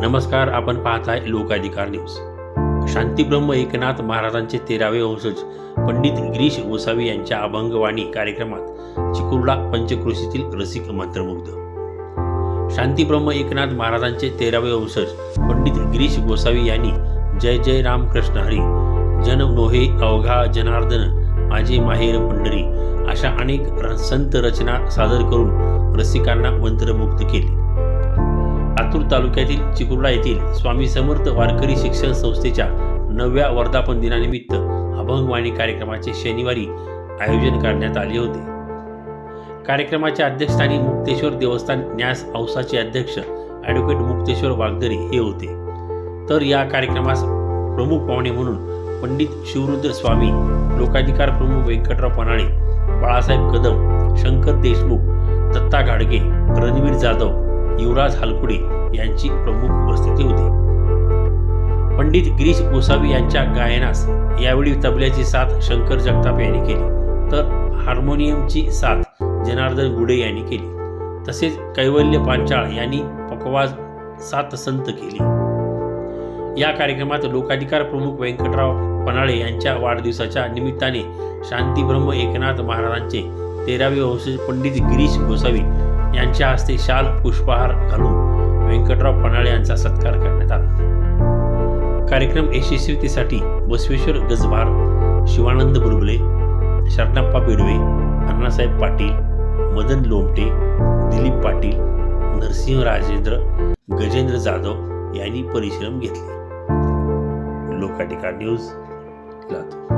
नमस्कार आपण पाहताय लोकाधिकार न्यूज. शांतीब्रह्म एकनाथ महाराजांचे तेरावे वंशज पंडित गिरीश गोसावी यांच्या अभंगवाणी कार्यक्रमात चिकुर्डा पंचक्रोशीतील रसिक मंत्रमुग्ध. शांतीब्रह्म एकनाथ महाराजांचे तेरावे वंशज पंडित गिरीश गोसावी यांनी जय जय राम कृष्ण हरी जन नोहे अवघा जनार्दन माझे माहेर पंढरी अशा अनेक र- संत रचना सादर करून रसिकांना मंत्रमुग्ध केले. लातूर तालुक्यातील चिकुर्डा येथील स्वामी समर्थ वारकरी शिक्षण संस्थेच्या नवव्या वर्धापन दिनानिमित्त अभंगवाणी कार्यक्रमाचे शनिवारी आयोजन करण्यात आले होते. कार्यक्रमाच्या अध्यक्षस्थानी मुक्तेश्वर देवस्थान न्यास औसाचे अध्यक्ष ॲडव्होकेट मुक्तेश्वर वागदरे हे होते. तर या कार्यक्रमास प्रमुख पाहुणे म्हणून पंडित शिवरुद्र स्वामी लोकाधिकार प्रमुख व्यंकटराव पनाळे बाळासाहेब कदम शंकर देशमुख दत्ता घाडगे रणवीर जाधव युवराज हालकुडे यांची प्रमुख उपस्थिती होती. पंडित गिरीश गोसावी यांच्या गायनास यावेळी तबल्याची साथ शंकर जगताप यांनी केली. तर हार्मोनियमची साथ जनार्दन गुडे यांनी केली. तसेच कैवल्य पांचाळ यांनी पकवाज सात संत केली. या कार्यक्रमात लोकाधिकार प्रमुख व्यंकटराव पनाळे यांच्या वाढदिवसाच्या निमित्ताने शांतीब्रह्म एकनाथ महाराजांचे तेरावे वंशज पंडित गिरीश गोसावी यांच्या हस्ते शाल पुष्पहार घालून व्यंकटराव पन्हाळे यांचा सत्कार करण्यात आला. कार्यक्रम यशस्वीतेसाठी बसवेश्वर गजभार शिवानंद बुलबुले शरणप्पा बिडवे अण्णासाहेब पाटील मदन लोमटे दिलीप पाटील नरसिंह राजेंद्र गजेंद्र जाधव यांनी परिश्रम घेतले. लोकाटिका न्यूज लातूर.